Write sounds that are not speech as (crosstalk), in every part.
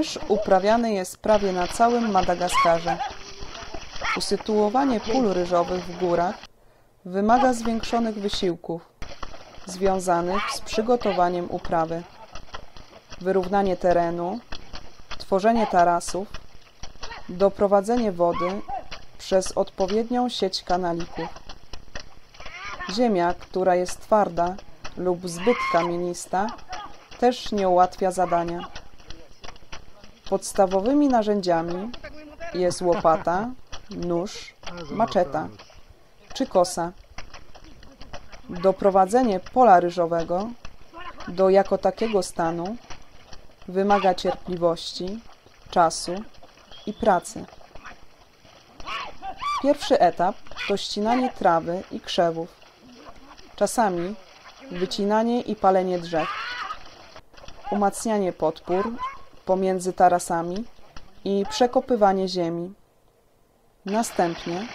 Ryż uprawiany jest prawie na całym Madagaskarze. Usytuowanie pól ryżowych w górach wymaga zwiększonych wysiłków związanych z przygotowaniem uprawy. Wyrównanie terenu, tworzenie tarasów, doprowadzenie wody przez odpowiednią sieć kanalików. Ziemia, która jest twarda lub zbyt kamienista, też nie ułatwia zadania. Podstawowymi narzędziami jest łopata, nóż, maczeta czy kosa. Doprowadzenie pola ryżowego do jako takiego stanu wymaga cierpliwości, czasu i pracy. Pierwszy etap to ścinanie trawy i krzewów. Czasami wycinanie i palenie drzew. Umacnianie podpór pomiędzy tarasami i przekopywanie ziemi. Następnie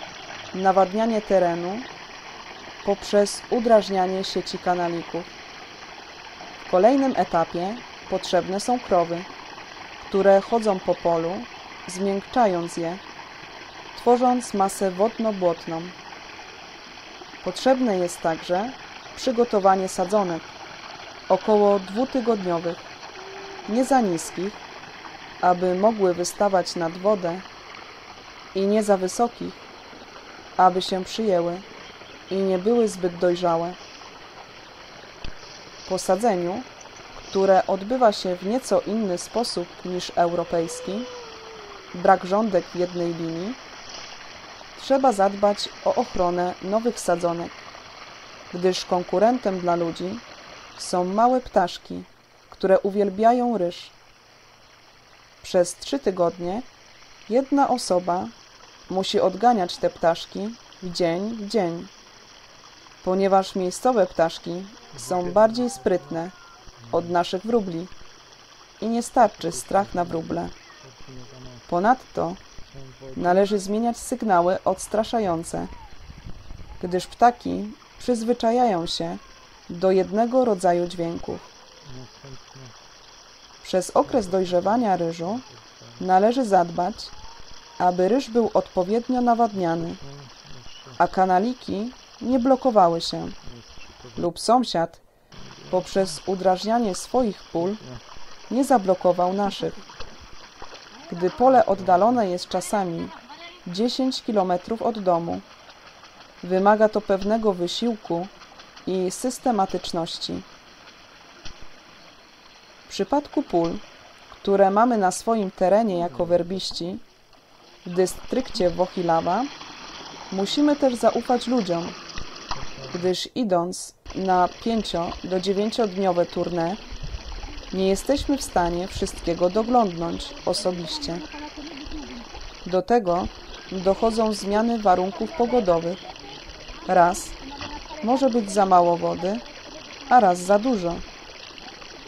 nawadnianie terenu poprzez udrażnianie sieci kanalików. W kolejnym etapie potrzebne są krowy, które chodzą po polu, zmiękczając je, tworząc masę wodno-błotną. Potrzebne jest także przygotowanie sadzonek, około dwutygodniowych, nie za niskich, aby mogły wystawać nad wodę i nie za wysokich, aby się przyjęły i nie były zbyt dojrzałe. Po sadzeniu, które odbywa się w nieco inny sposób niż europejski, brak rządek w jednej linii, trzeba zadbać o ochronę nowych sadzonek, gdyż konkurentem dla ludzi są małe ptaszki, które uwielbiają ryż. Przez trzy tygodnie jedna osoba musi odganiać te ptaszki w dzień w dzień, ponieważ miejscowe ptaszki są bardziej sprytne od naszych wróbli i nie starczy strach na wróble. Ponadto należy zmieniać sygnały odstraszające, gdyż ptaki przyzwyczajają się do jednego rodzaju dźwięków. Przez okres dojrzewania ryżu należy zadbać, aby ryż był odpowiednio nawadniany, a kanaliki nie blokowały się lub sąsiad poprzez udrażnianie swoich pól nie zablokował naszych. Gdy pole oddalone jest czasami 10 km od domu, wymaga to pewnego wysiłku i systematyczności. W przypadku pól, które mamy na swoim terenie jako werbiści, w dystrykcie Wochilawa, musimy też zaufać ludziom, gdyż idąc na 5 do 9-dniowe tournée, nie jesteśmy w stanie wszystkiego doglądnąć osobiście. Do tego dochodzą zmiany warunków pogodowych. Raz może być za mało wody, a raz za dużo.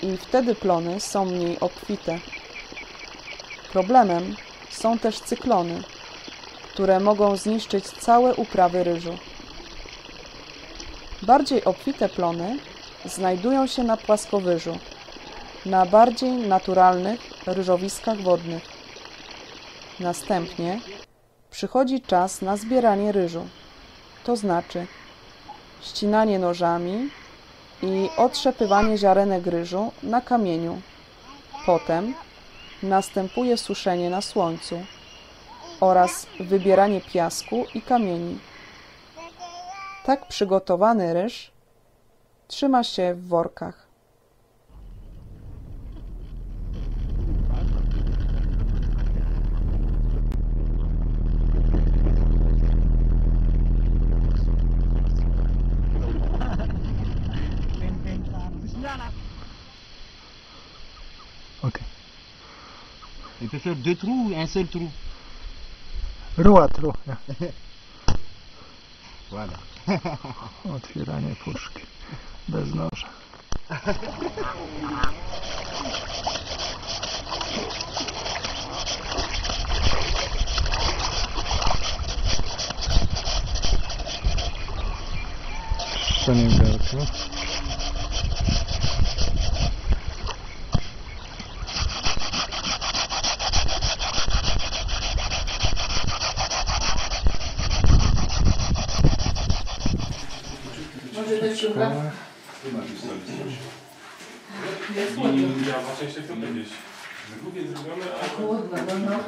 I wtedy plony są mniej obfite. Problemem są też cyklony, które mogą zniszczyć całe uprawy ryżu. Bardziej obfite plony znajdują się na płaskowyżu, na bardziej naturalnych ryżowiskach wodnych. Następnie przychodzi czas na zbieranie ryżu, to znaczy ścinanie nożami i otrzepywanie ziarenek ryżu na kamieniu. Potem następuje suszenie na słońcu oraz wybieranie piasku i kamieni. Tak przygotowany ryż trzyma się w workach. Faire deux trous ou un seul trou. Ruatru. Ja. (laughs) Voilà. (laughs) Otwieranie puszki. Bez noża. Szczenie Może też druga? Jest chłodno. Ja właśnie jeszcze chcę powiedzieć. Drugie zrobione, a Chłodno, no no.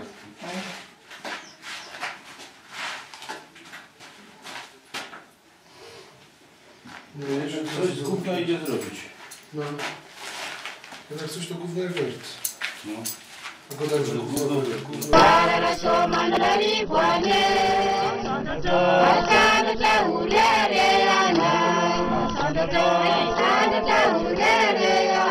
Coś z gówna idzie zrobić. No. Jak coś to gówno jak wert. No. A go dobrze, To gówno gówno, wert. gówno.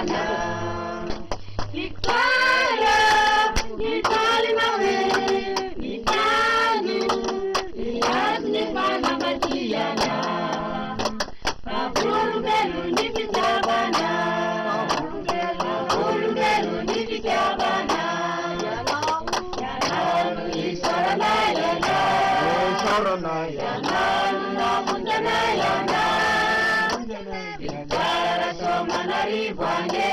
itarasoma nari bwange